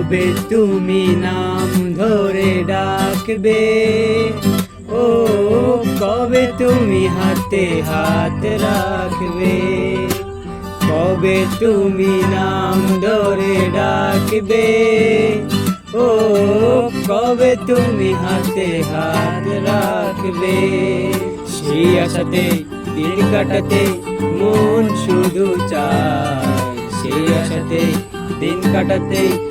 কবে তুমি নাম ধরে ডাকবে। ও, কবে তুমি হাতে হাত রাখবে? কবে তুমি নাম ধরে ডাকবে? ও, কবে তুমি হাতে হাত রাখবে? সেই দিন কাটাতে মন শুধু চায়। সেই দিন কাটাতে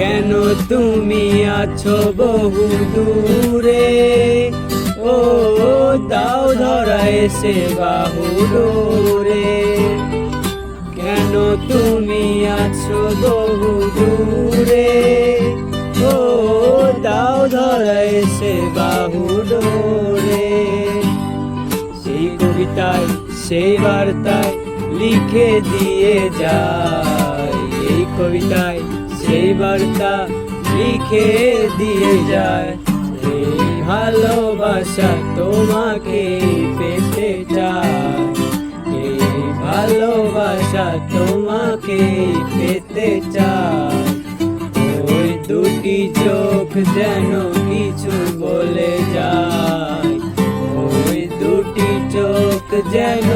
কেন তুমি আছো বহু দূরে? ও, দাও ধরা এসে বাহু দূরে। কেন তুমি আছো বহু দূরে? ও, দাও ধরা এসে বাহু দূরে। সেই কবিতায়, সেই বার্তায় লিখে দিয়ে যায়। এই কবিতায় সেই বার্তা লিখে দিয়ে যায় এই ভালোবাসা তোমাকে পেতে চায়। এই ভালোবাসা তোমাকে পেতে চায়। ওই দুটি চোখ যেন কিছু বলে যায়। ওই দুটি চোখ যেন